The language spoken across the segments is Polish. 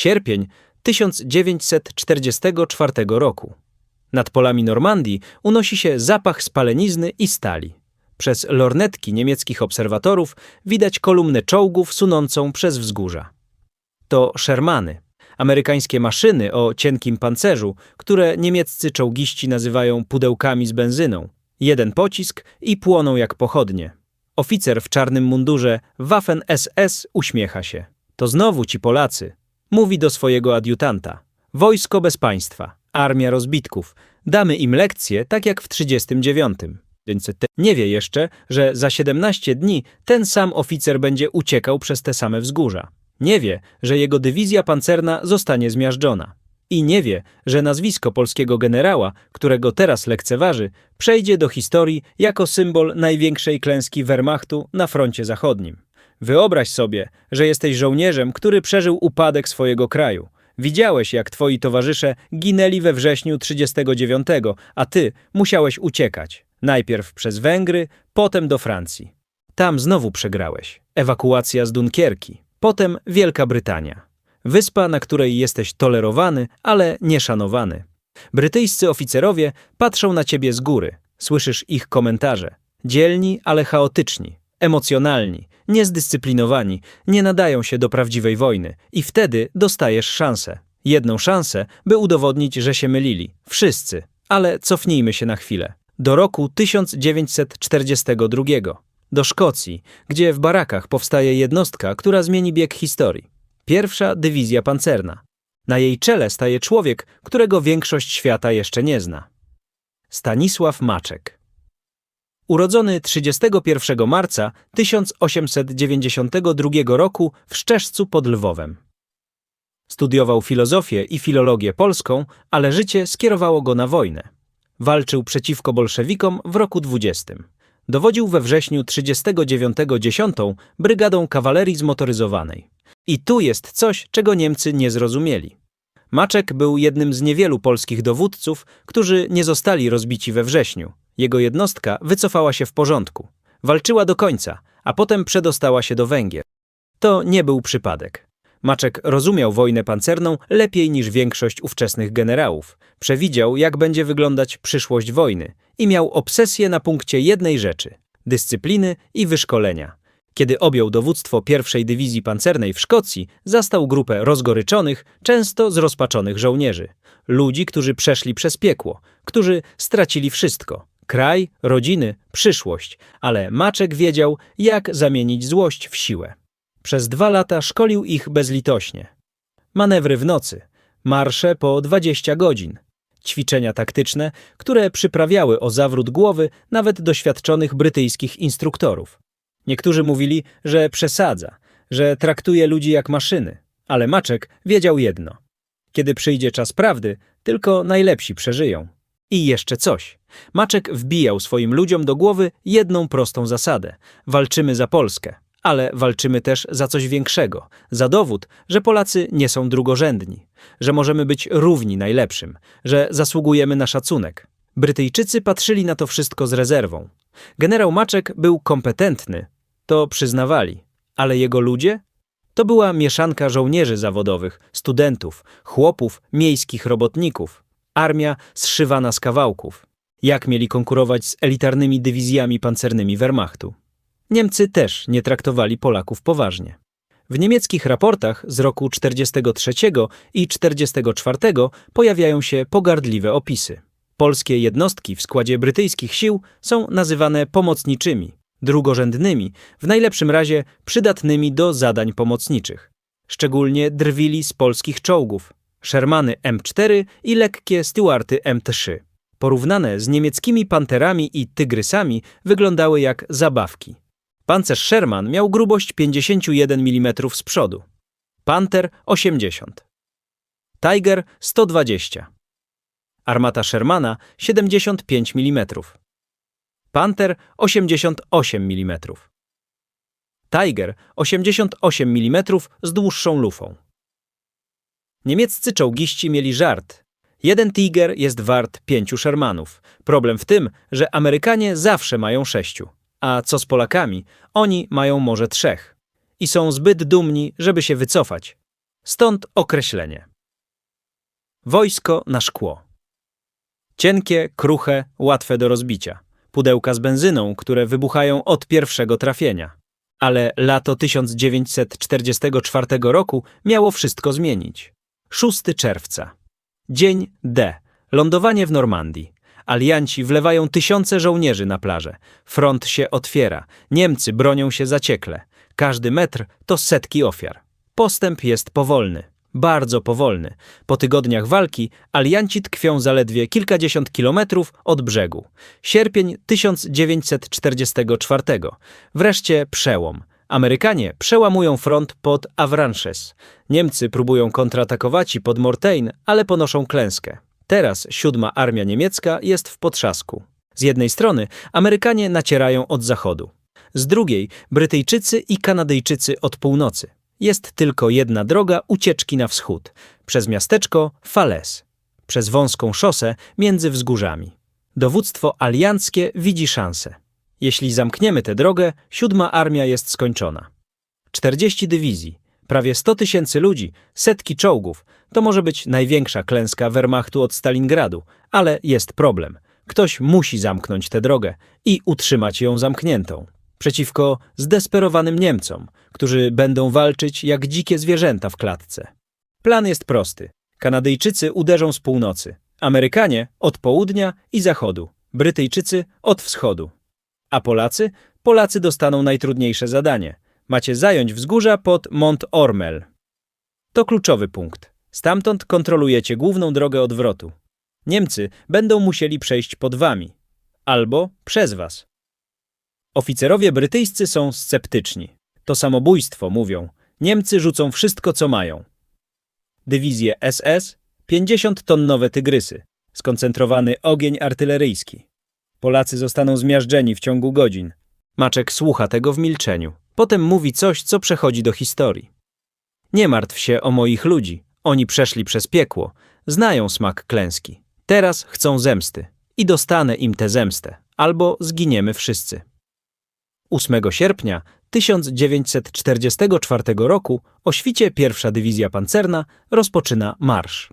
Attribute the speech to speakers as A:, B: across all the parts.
A: Sierpień 1944 roku. Nad polami Normandii unosi się zapach spalenizny i stali. Przez lornetki niemieckich obserwatorów widać kolumnę czołgów sunącą przez wzgórza. To Shermany, amerykańskie maszyny o cienkim pancerzu, które niemieccy czołgiści nazywają pudełkami z benzyną. Jeden pocisk i płoną jak pochodnie. Oficer w czarnym mundurze Waffen SS uśmiecha się. To znowu ci Polacy. Mówi do swojego adiutanta. Wojsko bez państwa, armia rozbitków. Damy im lekcje tak jak w 39. Więc te- nie wie jeszcze, że za 17 dni ten sam oficer będzie uciekał przez te same wzgórza. Nie wie, że jego dywizja pancerna zostanie zmiażdżona. I nie wie, że nazwisko polskiego generała, którego teraz lekceważy, przejdzie do historii jako symbol największej klęski Wehrmachtu na froncie zachodnim. Wyobraź sobie, że jesteś żołnierzem, który przeżył upadek swojego kraju. Widziałeś, jak twoi towarzysze ginęli we wrześniu 39, a ty musiałeś uciekać. Najpierw przez Węgry, potem do Francji. Tam znowu przegrałeś. Ewakuacja z Dunkierki. Potem Wielka Brytania. Wyspa, na której jesteś tolerowany, ale nieszanowany. Brytyjscy oficerowie patrzą na ciebie z góry. Słyszysz ich komentarze. Dzielni, ale chaotyczni. Emocjonalni, niezdyscyplinowani, nie nadają się do prawdziwej wojny. I wtedy dostajesz szansę. Jedną szansę, by udowodnić, że się mylili. Wszyscy. Ale cofnijmy się na chwilę. Do roku 1942 do Szkocji, gdzie w barakach powstaje jednostka, która zmieni bieg historii. Pierwsza dywizja pancerna. Na jej czele staje człowiek, którego większość świata jeszcze nie zna. Stanisław Maczek. Urodzony 31 marca 1892 roku w Szczeszcu pod Lwowem. Studiował filozofię i filologię polską, ale życie skierowało go na wojnę. Walczył przeciwko bolszewikom w roku 20. Dowodził we wrześniu 39 10 Brygadą Kawalerii Zmotoryzowanej. I tu jest coś, czego Niemcy nie zrozumieli. Maczek był jednym z niewielu polskich dowódców, którzy nie zostali rozbici we wrześniu. Jego jednostka wycofała się w porządku. Walczyła do końca, a potem przedostała się do Węgier. To nie był przypadek. Maczek rozumiał wojnę pancerną lepiej niż większość ówczesnych generałów. Przewidział, jak będzie wyglądać przyszłość wojny i miał obsesję na punkcie jednej rzeczy dyscypliny i wyszkolenia. Kiedy objął dowództwo pierwszej dywizji pancernej w Szkocji, zastał grupę rozgoryczonych, często zrozpaczonych żołnierzy. Ludzi, którzy przeszli przez piekło, którzy stracili wszystko kraj, rodziny, przyszłość, ale Maczek wiedział, jak zamienić złość w siłę. Przez dwa lata szkolił ich bezlitośnie. Manewry w nocy, marsze po 20 godzin, ćwiczenia taktyczne, które przyprawiały o zawrót głowy nawet doświadczonych brytyjskich instruktorów. Niektórzy mówili, że przesadza, że traktuje ludzi jak maszyny, ale Maczek wiedział jedno. Kiedy przyjdzie czas prawdy, tylko najlepsi przeżyją. I jeszcze coś. Maczek wbijał swoim ludziom do głowy jedną prostą zasadę. Walczymy za Polskę, ale walczymy też za coś większego. Za dowód, że Polacy nie są drugorzędni, że możemy być równi najlepszym, że zasługujemy na szacunek. Brytyjczycy patrzyli na to wszystko z rezerwą. Generał Maczek był kompetentny, to przyznawali, ale jego ludzie? To była mieszanka żołnierzy zawodowych, studentów, chłopów, miejskich robotników. Armia zszywana z kawałków. Jak mieli konkurować z elitarnymi dywizjami pancernymi Wehrmachtu? Niemcy też nie traktowali Polaków poważnie. W niemieckich raportach z roku 43 i 44 pojawiają się pogardliwe opisy. Polskie jednostki w składzie brytyjskich sił są nazywane pomocniczymi, drugorzędnymi, w najlepszym razie przydatnymi do zadań pomocniczych. Szczególnie drwili z polskich czołgów, Shermany M4 i lekkie Stuarty M3. Porównane z niemieckimi panterami i tygrysami wyglądały jak zabawki. Pancerz Sherman miał grubość 51 mm z przodu. Panter 80. Tiger 120. Armata Shermana 75 mm. Panter 88 mm. Tiger 88 mm z dłuższą lufą. Niemieccy czołgiści mieli żart. Jeden Tiger jest wart pięciu Shermanów. Problem w tym, że Amerykanie zawsze mają sześciu. A co z Polakami? Oni mają może trzech. I są zbyt dumni, żeby się wycofać. Stąd określenie. Wojsko na szkło. Cienkie, kruche, łatwe do rozbicia. Pudełka z benzyną, które wybuchają od pierwszego trafienia. Ale lato 1944 roku miało wszystko zmienić. 6 czerwca. Dzień D. Lądowanie w Normandii. Alianci wlewają tysiące żołnierzy na plażę. Front się otwiera. Niemcy bronią się zaciekle. Każdy metr to setki ofiar. Postęp jest powolny. Bardzo powolny. Po tygodniach walki alianci tkwią zaledwie kilkadziesiąt kilometrów od brzegu. Sierpień 1944. Wreszcie przełom. Amerykanie przełamują front pod Avranches. Niemcy próbują kontratakować i pod Mortain, ale ponoszą klęskę. Teraz siódma armia niemiecka jest w potrzasku. Z jednej strony Amerykanie nacierają od zachodu. Z drugiej Brytyjczycy i Kanadyjczycy od północy. Jest tylko jedna droga ucieczki na wschód, przez miasteczko Falaise, przez wąską szosę między wzgórzami. Dowództwo alianckie widzi szansę. Jeśli zamkniemy tę drogę, siódma armia jest skończona. 40 dywizji, prawie 100 tysięcy ludzi, setki czołgów to może być największa klęska Wehrmachtu od Stalingradu, ale jest problem. Ktoś musi zamknąć tę drogę i utrzymać ją zamkniętą. Przeciwko zdesperowanym Niemcom, którzy będą walczyć jak dzikie zwierzęta w klatce. Plan jest prosty. Kanadyjczycy uderzą z północy, Amerykanie od południa i zachodu, Brytyjczycy od wschodu. A Polacy? Polacy dostaną najtrudniejsze zadanie. Macie zająć wzgórza pod Mont Ormel. To kluczowy punkt. Stamtąd kontrolujecie główną drogę odwrotu. Niemcy będą musieli przejść pod wami. Albo przez was. Oficerowie brytyjscy są sceptyczni. To samobójstwo, mówią. Niemcy rzucą wszystko, co mają. Dywizje SS, 50-tonnowe tygrysy, skoncentrowany ogień artyleryjski. Polacy zostaną zmiażdżeni w ciągu godzin. Maczek słucha tego w milczeniu. Potem mówi coś, co przechodzi do historii. Nie martw się o moich ludzi. Oni przeszli przez piekło. Znają smak klęski. Teraz chcą zemsty. I dostanę im tę zemstę. Albo zginiemy wszyscy. 8 sierpnia 1944 roku o świcie pierwsza dywizja pancerna rozpoczyna marsz.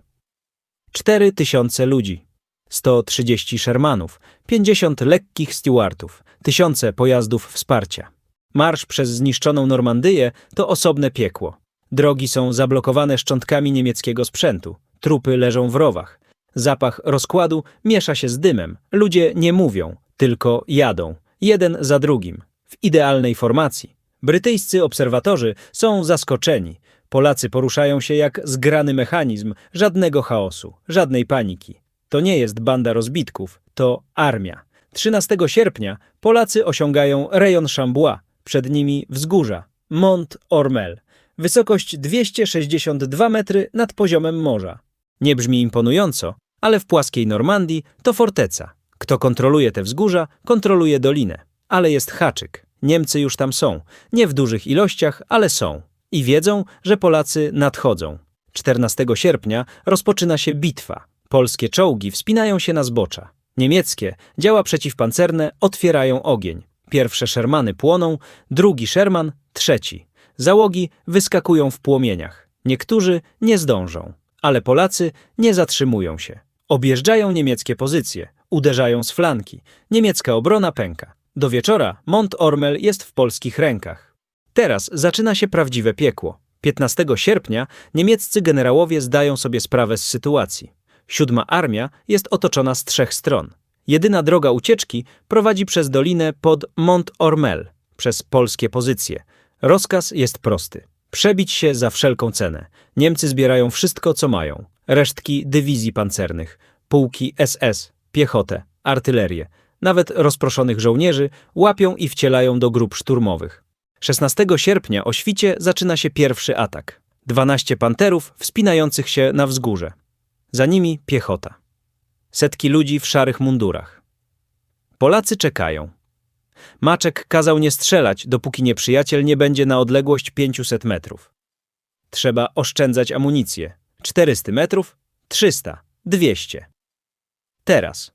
A: 4 tysiące ludzi, 130 Shermanów, 50 lekkich Stewartów, tysiące pojazdów wsparcia. Marsz przez zniszczoną Normandyję to osobne piekło. Drogi są zablokowane szczątkami niemieckiego sprzętu. Trupy leżą w rowach. Zapach rozkładu miesza się z dymem. Ludzie nie mówią, tylko jadą, jeden za drugim, w idealnej formacji. Brytyjscy obserwatorzy są zaskoczeni. Polacy poruszają się jak zgrany mechanizm, żadnego chaosu, żadnej paniki. To nie jest banda rozbitków, to armia. 13 sierpnia Polacy osiągają rejon Chambois, przed nimi wzgórza, Mont Ormel. Wysokość 262 metry nad poziomem morza. Nie brzmi imponująco, ale w płaskiej Normandii to forteca. Kto kontroluje te wzgórza, kontroluje dolinę. Ale jest haczyk. Niemcy już tam są. Nie w dużych ilościach, ale są. I wiedzą, że Polacy nadchodzą. 14 sierpnia rozpoczyna się bitwa. Polskie czołgi wspinają się na zbocza. Niemieckie, działa przeciwpancerne, otwierają ogień. Pierwsze Shermany płoną, drugi Sherman, trzeci. Załogi wyskakują w płomieniach. Niektórzy nie zdążą, ale Polacy nie zatrzymują się. Objeżdżają niemieckie pozycje, uderzają z flanki. Niemiecka obrona pęka. Do wieczora Mont Ormel jest w polskich rękach. Teraz zaczyna się prawdziwe piekło. 15 sierpnia niemieccy generałowie zdają sobie sprawę z sytuacji. Siódma armia jest otoczona z trzech stron. Jedyna droga ucieczki prowadzi przez dolinę pod Mont Ormel, przez polskie pozycje. Rozkaz jest prosty. Przebić się za wszelką cenę. Niemcy zbierają wszystko, co mają. Resztki dywizji pancernych, pułki SS, piechotę, artylerię, nawet rozproszonych żołnierzy łapią i wcielają do grup szturmowych. 16 sierpnia o świcie zaczyna się pierwszy atak. 12 panterów wspinających się na wzgórze. Za nimi piechota. Setki ludzi w szarych mundurach. Polacy czekają. Maczek kazał nie strzelać, dopóki nieprzyjaciel nie będzie na odległość 500 metrów. Trzeba oszczędzać amunicję. 400 metrów, 300, 200. Teraz.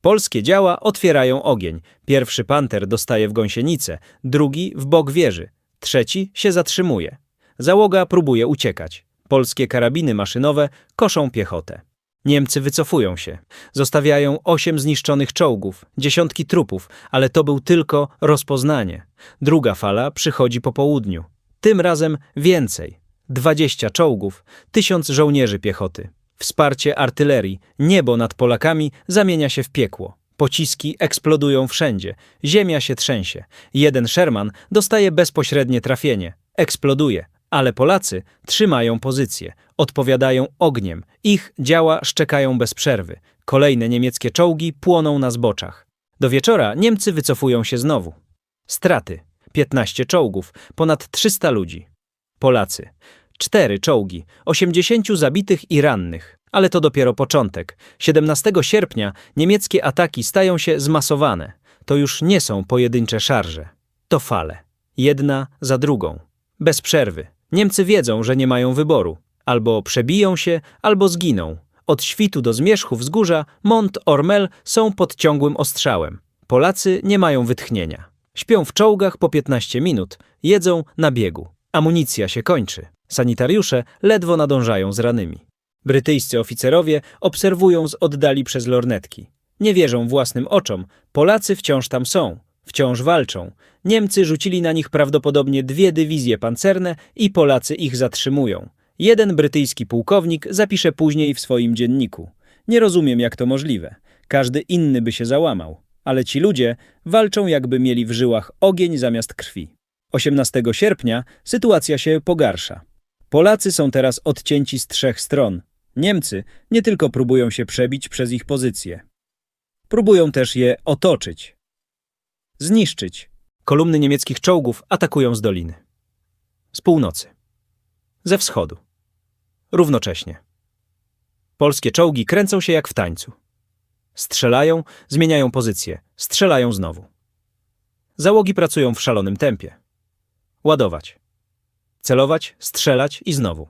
A: Polskie działa otwierają ogień. Pierwszy panter dostaje w gąsienicę, drugi w bok wieży, trzeci się zatrzymuje. Załoga próbuje uciekać. Polskie karabiny maszynowe koszą piechotę. Niemcy wycofują się. Zostawiają osiem zniszczonych czołgów, dziesiątki trupów, ale to był tylko rozpoznanie. Druga fala przychodzi po południu. Tym razem więcej. 20 czołgów, tysiąc żołnierzy piechoty. Wsparcie artylerii, niebo nad Polakami zamienia się w piekło. Pociski eksplodują wszędzie, ziemia się trzęsie. Jeden Sherman dostaje bezpośrednie trafienie, eksploduje, ale Polacy trzymają pozycję, odpowiadają ogniem, ich działa szczekają bez przerwy. Kolejne niemieckie czołgi płoną na zboczach. Do wieczora Niemcy wycofują się znowu. Straty: 15 czołgów, ponad 300 ludzi. Polacy: cztery czołgi, 80 zabitych i rannych. Ale to dopiero początek. 17 sierpnia niemieckie ataki stają się zmasowane. To już nie są pojedyncze szarże. To fale. Jedna za drugą. Bez przerwy. Niemcy wiedzą, że nie mają wyboru. Albo przebiją się, albo zginą. Od świtu do zmierzchu wzgórza Mont Ormel są pod ciągłym ostrzałem. Polacy nie mają wytchnienia. Śpią w czołgach po 15 minut, jedzą na biegu. Amunicja się kończy. Sanitariusze ledwo nadążają z ranymi. Brytyjscy oficerowie obserwują z oddali przez lornetki. Nie wierzą własnym oczom. Polacy wciąż tam są. Wciąż walczą. Niemcy rzucili na nich prawdopodobnie dwie dywizje pancerne i Polacy ich zatrzymują. Jeden brytyjski pułkownik zapisze później w swoim dzienniku. Nie rozumiem, jak to możliwe. Każdy inny by się załamał. Ale ci ludzie walczą, jakby mieli w żyłach ogień zamiast krwi. 18 sierpnia sytuacja się pogarsza. Polacy są teraz odcięci z trzech stron. Niemcy nie tylko próbują się przebić przez ich pozycje. Próbują też je otoczyć. Zniszczyć. Kolumny niemieckich czołgów atakują z doliny. Z północy. Ze wschodu. Równocześnie. Polskie czołgi kręcą się jak w tańcu. Strzelają, zmieniają pozycję, strzelają znowu. Załogi pracują w szalonym tempie. Ładować. Celować, strzelać i znowu.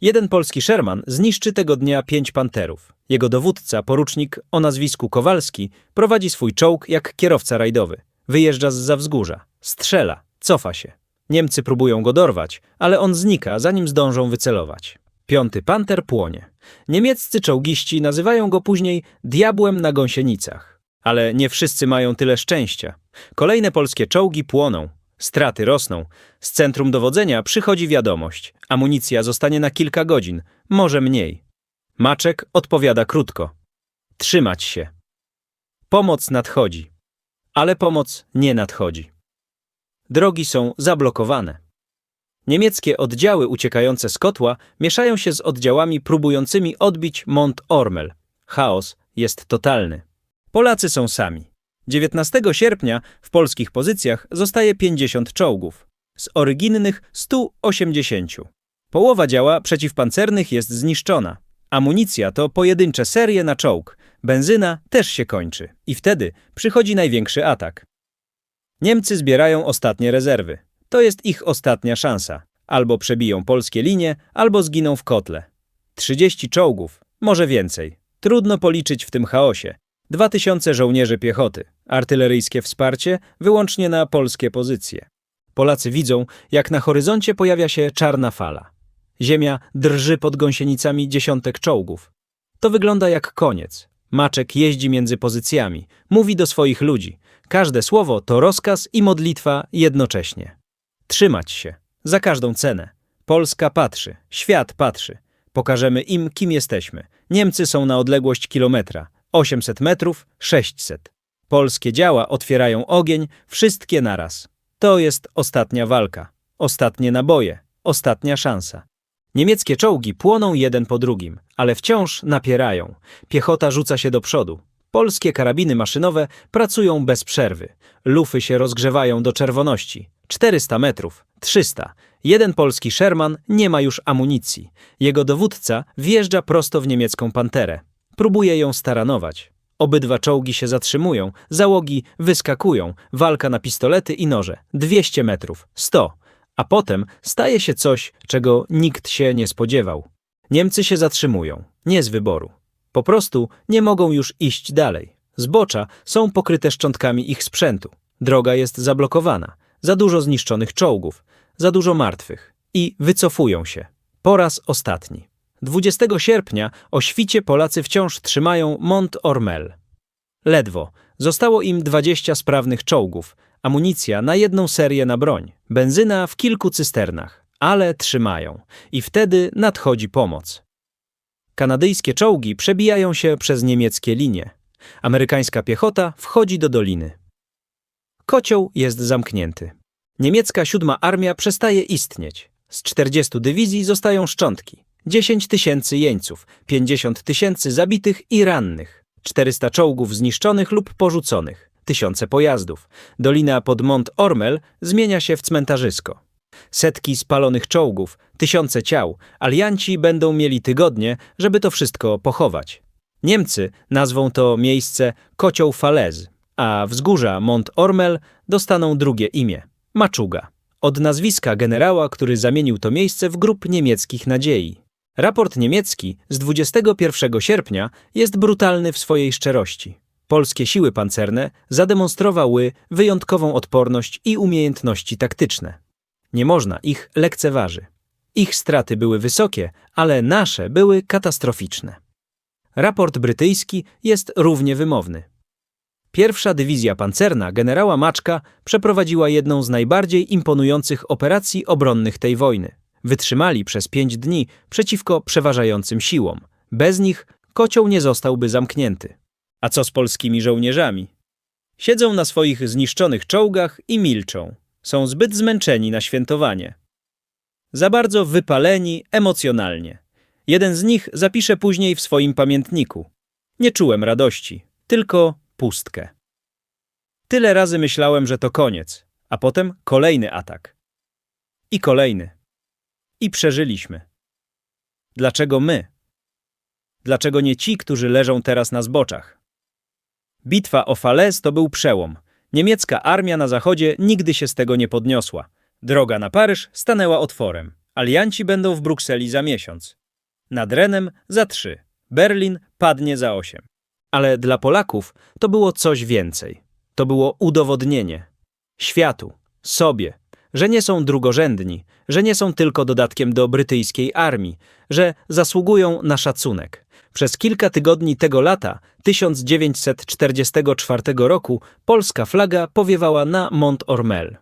A: Jeden polski Sherman zniszczy tego dnia pięć panterów. Jego dowódca, porucznik o nazwisku Kowalski, prowadzi swój czołg jak kierowca rajdowy. Wyjeżdża za wzgórza, strzela, cofa się. Niemcy próbują go dorwać, ale on znika, zanim zdążą wycelować. Piąty panter płonie. Niemieccy czołgiści nazywają go później diabłem na gąsienicach. Ale nie wszyscy mają tyle szczęścia. Kolejne polskie czołgi płoną, Straty rosną. Z centrum dowodzenia przychodzi wiadomość. Amunicja zostanie na kilka godzin, może mniej. Maczek odpowiada krótko. Trzymać się. Pomoc nadchodzi. Ale pomoc nie nadchodzi. Drogi są zablokowane. Niemieckie oddziały uciekające z kotła mieszają się z oddziałami próbującymi odbić Mont Ormel. Chaos jest totalny. Polacy są sami. 19 sierpnia w polskich pozycjach zostaje 50 czołgów, z orygинnych 180. Połowa działa przeciwpancernych jest zniszczona. Amunicja to pojedyncze serie na czołg, benzyna też się kończy i wtedy przychodzi największy atak. Niemcy zbierają ostatnie rezerwy. To jest ich ostatnia szansa. Albo przebiją polskie linie, albo zginą w kotle. 30 czołgów, może więcej. Trudno policzyć w tym chaosie. 2000 żołnierzy piechoty, artyleryjskie wsparcie wyłącznie na polskie pozycje. Polacy widzą, jak na horyzoncie pojawia się czarna fala. Ziemia drży pod gąsienicami dziesiątek czołgów. To wygląda jak koniec. Maczek jeździ między pozycjami, mówi do swoich ludzi. Każde słowo to rozkaz i modlitwa jednocześnie. Trzymać się, za każdą cenę. Polska patrzy, świat patrzy. Pokażemy im, kim jesteśmy. Niemcy są na odległość kilometra. 800 metrów, 600. Polskie działa otwierają ogień, wszystkie naraz. To jest ostatnia walka, ostatnie naboje, ostatnia szansa. Niemieckie czołgi płoną jeden po drugim, ale wciąż napierają. Piechota rzuca się do przodu. Polskie karabiny maszynowe pracują bez przerwy. Lufy się rozgrzewają do czerwoności. 400 metrów, 300. Jeden polski Sherman nie ma już amunicji. Jego dowódca wjeżdża prosto w niemiecką panterę. Próbuje ją staranować. Obydwa czołgi się zatrzymują, załogi wyskakują, walka na pistolety i noże. 200 metrów, 100. A potem staje się coś, czego nikt się nie spodziewał. Niemcy się zatrzymują, nie z wyboru. Po prostu nie mogą już iść dalej. Zbocza są pokryte szczątkami ich sprzętu. Droga jest zablokowana. Za dużo zniszczonych czołgów, za dużo martwych. i wycofują się. Po raz ostatni. 20 sierpnia o świcie Polacy wciąż trzymają Mont Ormel. Ledwo. Zostało im 20 sprawnych czołgów, amunicja na jedną serię na broń, benzyna w kilku cysternach, ale trzymają. I wtedy nadchodzi pomoc. Kanadyjskie czołgi przebijają się przez niemieckie linie. Amerykańska piechota wchodzi do doliny. Kocioł jest zamknięty. Niemiecka siódma armia przestaje istnieć. Z 40 dywizji zostają szczątki. 10 tysięcy jeńców, 50 tysięcy zabitych i rannych, 400 czołgów zniszczonych lub porzuconych, tysiące pojazdów. Dolina pod Mont Ormel zmienia się w cmentarzysko. Setki spalonych czołgów, tysiące ciał. Alianci będą mieli tygodnie, żeby to wszystko pochować. Niemcy nazwą to miejsce Kocioł Falez, a wzgórza Mont Ormel dostaną drugie imię Maczuga. Od nazwiska generała, który zamienił to miejsce w grup niemieckich nadziei. Raport niemiecki z 21 sierpnia jest brutalny w swojej szczerości. Polskie siły pancerne zademonstrowały wyjątkową odporność i umiejętności taktyczne. Nie można ich lekceważy. Ich straty były wysokie, ale nasze były katastroficzne. Raport brytyjski jest równie wymowny. Pierwsza dywizja pancerna generała Maczka przeprowadziła jedną z najbardziej imponujących operacji obronnych tej wojny. Wytrzymali przez pięć dni przeciwko przeważającym siłom. Bez nich kocioł nie zostałby zamknięty. A co z polskimi żołnierzami? Siedzą na swoich zniszczonych czołgach i milczą. Są zbyt zmęczeni na świętowanie. Za bardzo wypaleni emocjonalnie. Jeden z nich zapisze później w swoim pamiętniku. Nie czułem radości, tylko pustkę. Tyle razy myślałem, że to koniec, a potem kolejny atak. I kolejny. I przeżyliśmy. Dlaczego my? Dlaczego nie ci, którzy leżą teraz na zboczach? Bitwa o Falaise to był przełom. Niemiecka armia na zachodzie nigdy się z tego nie podniosła. Droga na Paryż stanęła otworem. Alianci będą w Brukseli za miesiąc. Nad Renem za trzy. Berlin padnie za osiem. Ale dla Polaków to było coś więcej. To było udowodnienie światu, sobie, że nie są drugorzędni, że nie są tylko dodatkiem do brytyjskiej armii, że zasługują na szacunek. Przez kilka tygodni tego lata, 1944 roku, polska flaga powiewała na Mont Ormel.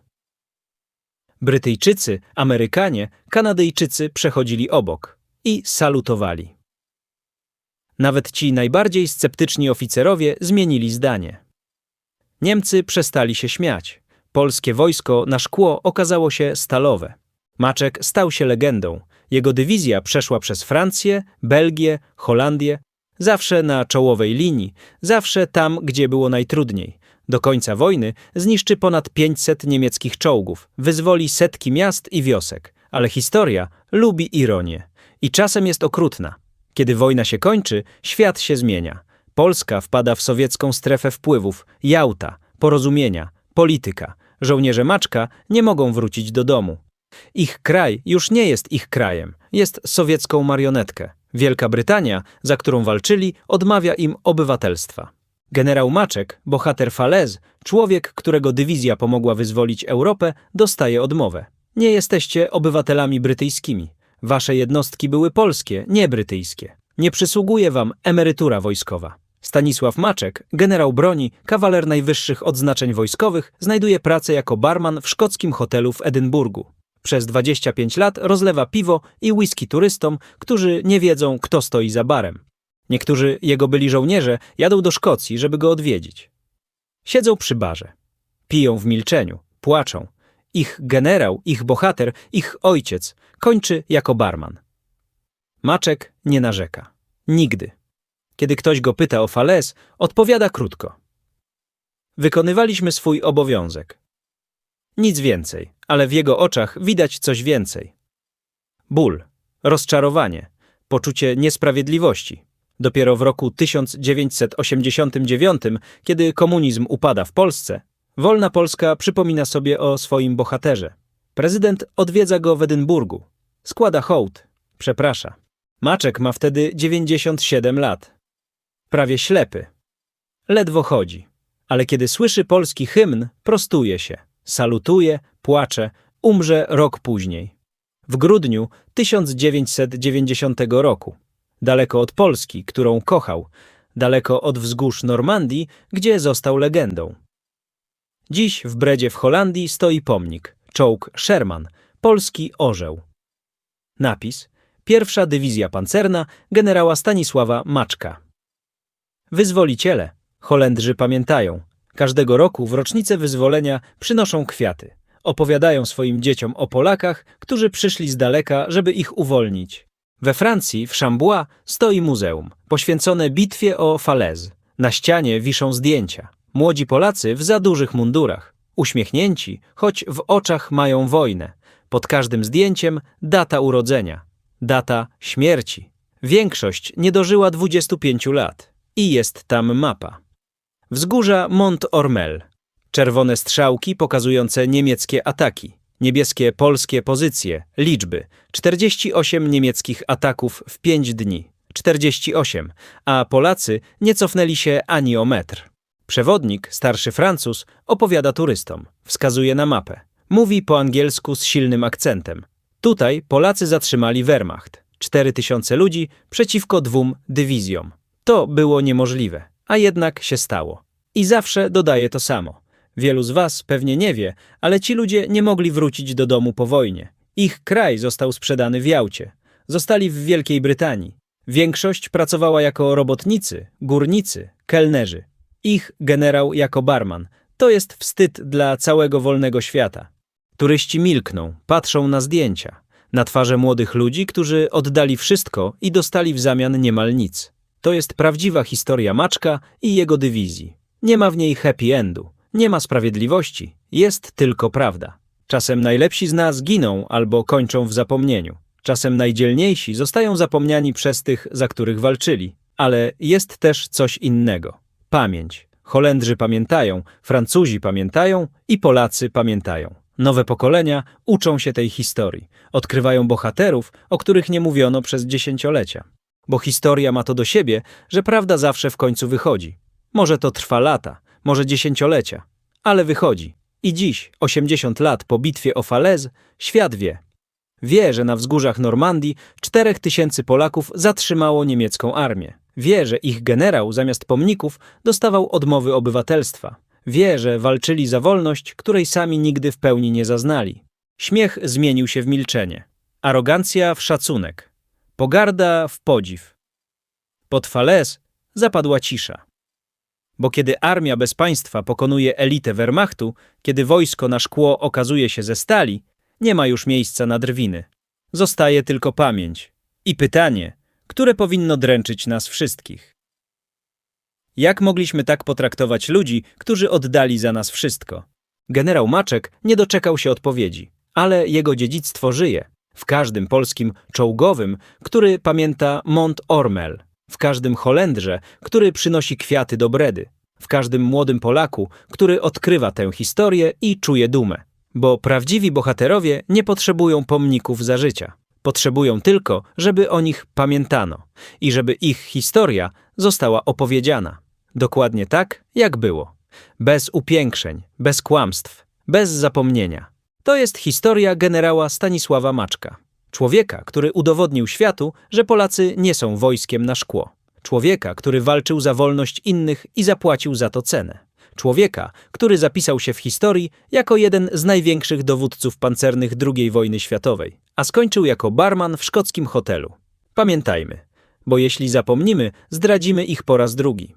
A: Brytyjczycy, Amerykanie, Kanadyjczycy przechodzili obok i salutowali. Nawet ci najbardziej sceptyczni oficerowie zmienili zdanie. Niemcy przestali się śmiać. Polskie wojsko na szkło okazało się stalowe. Maczek stał się legendą. Jego dywizja przeszła przez Francję, Belgię, Holandię, zawsze na czołowej linii, zawsze tam, gdzie było najtrudniej. Do końca wojny zniszczy ponad 500 niemieckich czołgów, wyzwoli setki miast i wiosek, ale historia lubi ironię i czasem jest okrutna. Kiedy wojna się kończy, świat się zmienia. Polska wpada w sowiecką strefę wpływów, Jałta, porozumienia, polityka. Żołnierze Maczka nie mogą wrócić do domu. Ich kraj już nie jest ich krajem, jest sowiecką marionetkę. Wielka Brytania, za którą walczyli, odmawia im obywatelstwa. Generał Maczek, bohater Falez, człowiek, którego dywizja pomogła wyzwolić Europę, dostaje odmowę. Nie jesteście obywatelami brytyjskimi. Wasze jednostki były polskie, nie brytyjskie. Nie przysługuje wam emerytura wojskowa. Stanisław Maczek, generał broni, kawaler najwyższych odznaczeń wojskowych, znajduje pracę jako barman w szkockim hotelu w Edynburgu. Przez 25 lat rozlewa piwo i whisky turystom, którzy nie wiedzą, kto stoi za barem. Niektórzy jego byli żołnierze jadą do Szkocji, żeby go odwiedzić. Siedzą przy barze. Piją w milczeniu, płaczą. Ich generał, ich bohater, ich ojciec kończy jako barman. Maczek nie narzeka. Nigdy. Kiedy ktoś go pyta o fales, odpowiada krótko. Wykonywaliśmy swój obowiązek. Nic więcej, ale w jego oczach widać coś więcej. Ból, rozczarowanie, poczucie niesprawiedliwości. Dopiero w roku 1989, kiedy komunizm upada w Polsce, wolna Polska przypomina sobie o swoim bohaterze. Prezydent odwiedza go w Edynburgu. Składa hołd, przeprasza. Maczek ma wtedy 97 lat. Prawie ślepy. Ledwo chodzi. Ale kiedy słyszy polski hymn, prostuje się, salutuje, płacze, umrze rok później. w grudniu 1990 roku. Daleko od Polski, którą kochał, daleko od wzgórz Normandii, gdzie został legendą. Dziś w Bredzie w Holandii stoi pomnik, czołg Sherman, polski orzeł. Napis Pierwsza Dywizja Pancerna generała Stanisława Maczka. Wyzwoliciele, Holendrzy pamiętają, każdego roku w rocznicę wyzwolenia przynoszą kwiaty. Opowiadają swoim dzieciom o Polakach, którzy przyszli z daleka, żeby ich uwolnić. We Francji, w Chambois, stoi muzeum, poświęcone bitwie o Falaise. Na ścianie wiszą zdjęcia. Młodzi Polacy w za dużych mundurach, uśmiechnięci, choć w oczach mają wojnę. Pod każdym zdjęciem data urodzenia, data śmierci. Większość nie dożyła 25 lat i jest tam mapa. Wzgórza Mont Ormel. Czerwone strzałki pokazujące niemieckie ataki. Niebieskie polskie pozycje, liczby 48 niemieckich ataków w 5 dni. 48, a Polacy nie cofnęli się ani o metr. Przewodnik, starszy Francuz, opowiada turystom, wskazuje na mapę. Mówi po angielsku z silnym akcentem. Tutaj Polacy zatrzymali Wehrmacht. 4000 ludzi przeciwko dwóm dywizjom. To było niemożliwe, a jednak się stało. I zawsze dodaje to samo. Wielu z was pewnie nie wie, ale ci ludzie nie mogli wrócić do domu po wojnie. Ich kraj został sprzedany w Jałcie. Zostali w Wielkiej Brytanii. Większość pracowała jako robotnicy, górnicy, kelnerzy. Ich generał jako barman. To jest wstyd dla całego wolnego świata. Turyści milkną, patrzą na zdjęcia, na twarze młodych ludzi, którzy oddali wszystko i dostali w zamian niemal nic. To jest prawdziwa historia Maczka i jego dywizji. Nie ma w niej happy endu, nie ma sprawiedliwości, jest tylko prawda. Czasem najlepsi z nas giną albo kończą w zapomnieniu. Czasem najdzielniejsi zostają zapomniani przez tych, za których walczyli. Ale jest też coś innego. Pamięć. Holendrzy pamiętają, Francuzi pamiętają i Polacy pamiętają. Nowe pokolenia uczą się tej historii, odkrywają bohaterów, o których nie mówiono przez dziesięciolecia. Bo historia ma to do siebie, że prawda zawsze w końcu wychodzi. Może to trwa lata, może dziesięciolecia, ale wychodzi. I dziś, 80 lat po bitwie o Falaise, świat wie. Wie, że na wzgórzach Normandii 4000 Polaków zatrzymało niemiecką armię. Wie, że ich generał zamiast pomników dostawał odmowy obywatelstwa. Wie, że walczyli za wolność, której sami nigdy w pełni nie zaznali. Śmiech zmienił się w milczenie. Arogancja w szacunek. Pogarda w podziw. Pod Falaise zapadła cisza. Bo kiedy armia bez państwa pokonuje elitę Wehrmachtu, kiedy wojsko na szkło okazuje się ze stali, nie ma już miejsca na drwiny. Zostaje tylko pamięć i pytanie, które powinno dręczyć nas wszystkich. Jak mogliśmy tak potraktować ludzi, którzy oddali za nas wszystko? Generał Maczek nie doczekał się odpowiedzi, ale jego dziedzictwo żyje. W każdym polskim czołgowym, który pamięta Mont Ormel, w każdym Holendrze, który przynosi kwiaty do Bredy, w każdym młodym Polaku, który odkrywa tę historię i czuje dumę. Bo prawdziwi bohaterowie nie potrzebują pomników za życia. Potrzebują tylko, żeby o nich pamiętano i żeby ich historia została opowiedziana. Dokładnie tak, jak było. Bez upiększeń, bez kłamstw, bez zapomnienia. To jest historia generała Stanisława Maczka. Człowieka, który udowodnił światu, że Polacy nie są wojskiem na szkło. Człowieka, który walczył za wolność innych i zapłacił za to cenę. Człowieka, który zapisał się w historii jako jeden z największych dowódców pancernych II wojny światowej, a skończył jako barman w szkockim hotelu. Pamiętajmy, bo jeśli zapomnimy, zdradzimy ich po raz drugi.